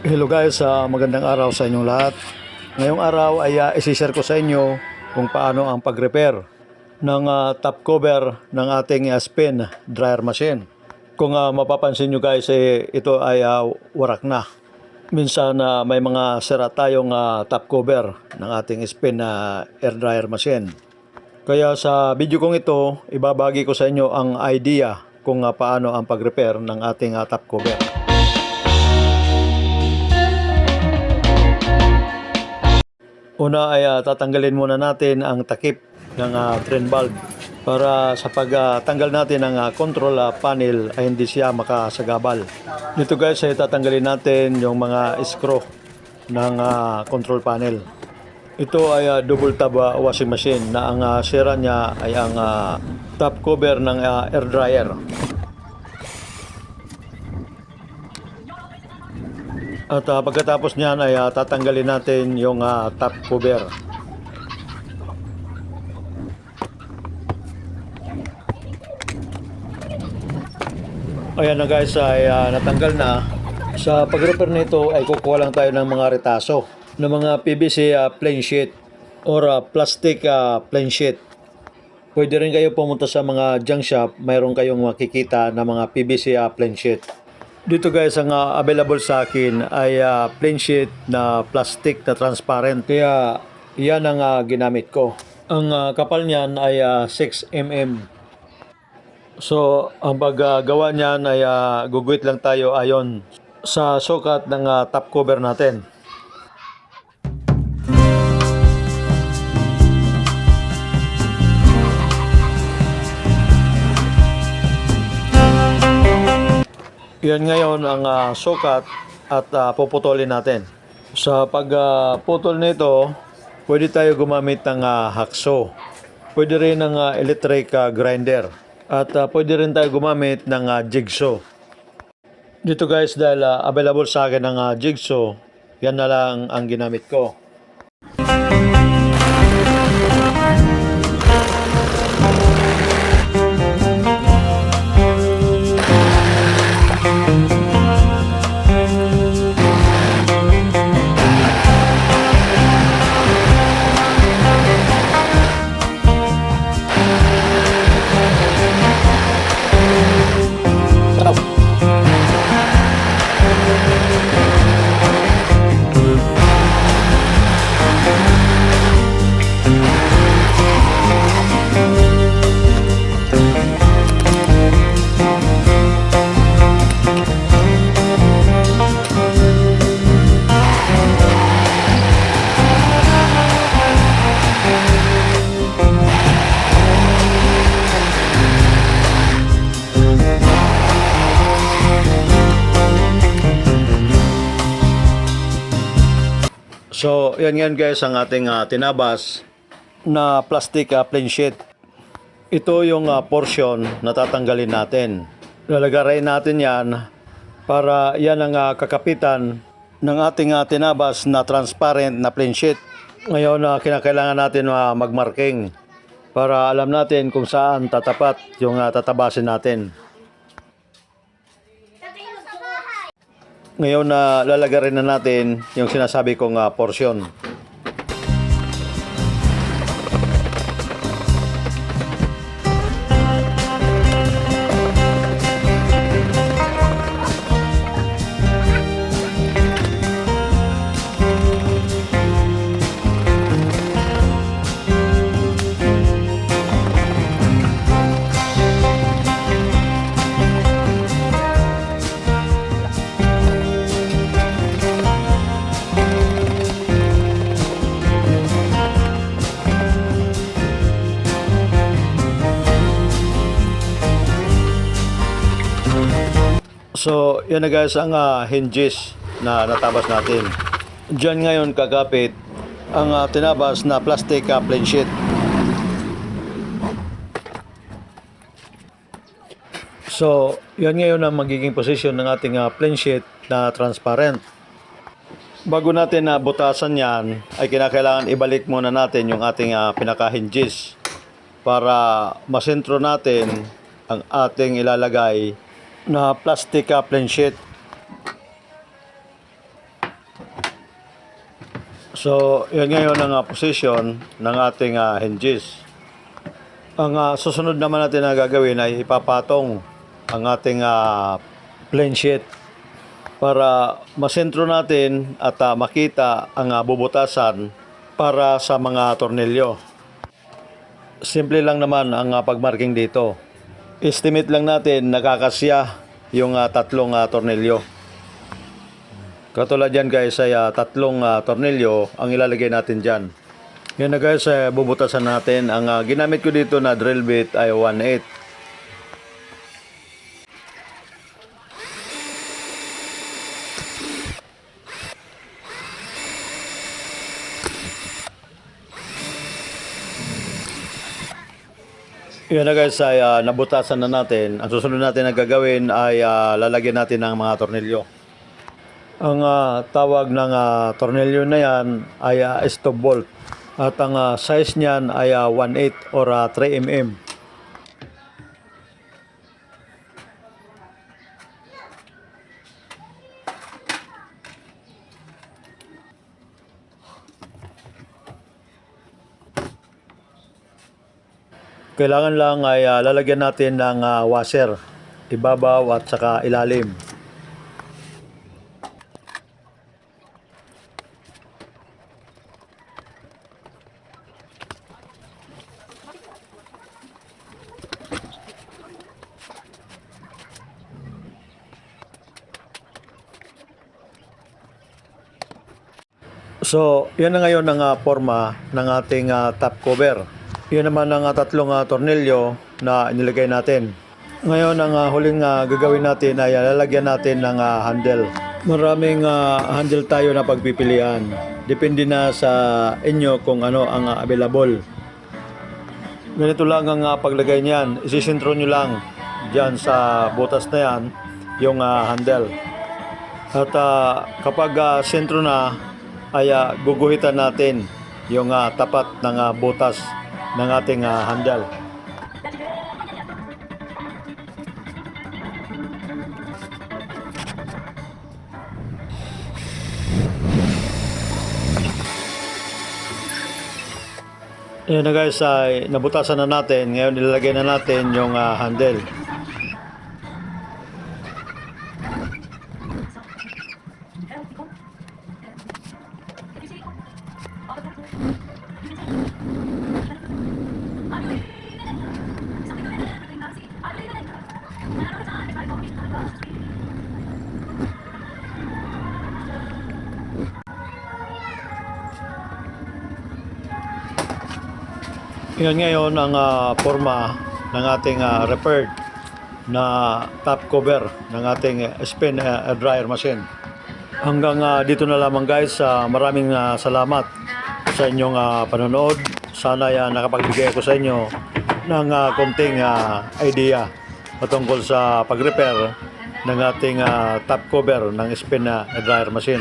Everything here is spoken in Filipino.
Hello guys, ah, magandang araw sa inyong lahat. Ngayong araw ay uh, isishare ko sa inyo kung paano ang pag-repair ng ah, top cover ng ating ah, spin dryer machine. Kung ah, mapapansin nyo guys, eh, ito ay ah, warak na. Minsan na may mga sira tayong ah, top cover ng ating spin na air dryer machine. Kaya sa video kong ito, ibabagi ko sa inyo ang idea kung ah, paano ang pag-repair ng ating ah, top cover. Una ay ah, tatanggalin muna natin ang takip ng ah, drain valve para sa pagtanggal natin ng ah, control ah, panel ay hindi siya makasagabal. Dito guys ay tatanggalin natin yung mga screw ng ah, control panel. Ito ay ah, double tab ah, washing machine na ang ah, sira niya ay ang ah, top cover ng ah, air dryer. At ah, pagkatapos niyan ay ah, tatanggalin natin yung ah, top cover. Ayan na guys ay ah, natanggal na. Sa pag-repair nito ay kukuha lang tayo ng mga retaso ng mga PVC ah, plain sheet or ah, plastic ah, plain sheet. Pwede rin kayo pumunta sa mga junk shop, mayroon kayong makikita na mga PVC ah, plain sheet. Dito guys, ang ah, available sa akin ay ah, plain sheet na plastic na transparent. Kaya yan ang ah, ginamit ko. Ang ah, kapal niyan ay ah, 6 mm. So, ang paggagawa niyan ay ah, guguhit lang tayo ayon sa sukat ng ah, top cover natin. Yan ngayon ang ah, sukat at ah, puputulin natin. Sa pagputol nito, pwede tayo gumamit ng ah, hakso. Pwede rin ng ah, electric ah, grinder. At ah, pwede rin tayo gumamit ng ah, jigsaw. Dito guys, dahil ah, available sa akin ng ah, jigsaw, yan na lang ang ginamit ko. So, yan yan guys ang ating ah, tinabas na plastic ah, plain sheet. Ito yung ah, portion na tatanggalin natin. Lalagaray natin yan para yan ang ah, kakapitan ng ating ah, tinabas na transparent na plain sheet. Ngayon na kinakailangan natin ah, magmarking para alam natin kung saan tatapat yung ah, tatabasin natin. Ngayon na lalagarin na natin yung sinasabi kong ah, porsyon. So, yan na guys ang ah, hinges na natabas natin. Diyan ngayon kakapit ang ah, tinabas na plastic ah, plain sheet. So, yan ngayon ang magiging position ng ating ah, plain sheet na transparent. Bago natin na butasan yan, ay kinakailangan ibalik muna natin yung ating ah, pinaka-hinges para masentro natin ang ating ilalagay na plastic plain sheet. So, yan ngayon ang ah, position ng ating ah, hinges. Ang ah, susunod naman natin na gagawin ay ipapatong ang ating ah, plane sheet para masentro natin at ah, makita ang ah, bubutasan para sa mga tornilyo. Simple lang naman ang ah, pagmarking dito. Estimate lang natin nakakasya yung ah, tatlong ah, tornilyo. Katulad yan guys ay ah, tatlong ah, tornilyo ang ilalagay natin dyan. Yan na guys, eh, bubutasan natin. Ang ah, ginamit ko dito na drill bit ay 1.8. Yan na guys ay ah, nabutasan na natin. Ang susunod natin na gagawin ay ah, lalagyan natin ng mga tornilyo. Ang ah, tawag ng ah, tornilyo na yan ay ah, stop bolt. At ang ah, size niyan ay ah, 1/8 or ah, 3 mm. Kailangan lang ay ah, lalagyan natin ng ah, washer, ibabaw at saka ilalim. So, yan na ngayon ang ah, forma ng ating ah, top cover. Yan naman ang ah, tatlong ah, tornilyo na inilagay natin. Ngayon, ang ah, huling ah, gagawin natin ay ah, lalagyan natin ng ah, handle. Maraming ah, handle tayo na pagpipilian. Depende na sa inyo kung ano ang ah, available. Ganito lang ang ah, paglagay niyan. Isisintro nyo lang dyan sa butas na yan yung ah, handle. At ah, kapag ah, sentro na, ay ah, guguhitan natin yung ah, tapat ng ah, butas ng ating ah, handle. Yan na guys, ay nabutasan na natin. Ngayon ilalagay na natin yung ah, handle. Yan ngayon ang ah, forma ng ating ah, repaired na top cover ng ating ah, spin ah, dryer machine. Hanggang ah, dito na lamang guys. Ah, maraming ah, salamat sa inyong ah, panonood. Sana ay nakapagbigay ako sa inyo ng ah, konting ah, idea patungkol sa pag-repair ng ating ah, top cover ng spin ah, dryer machine.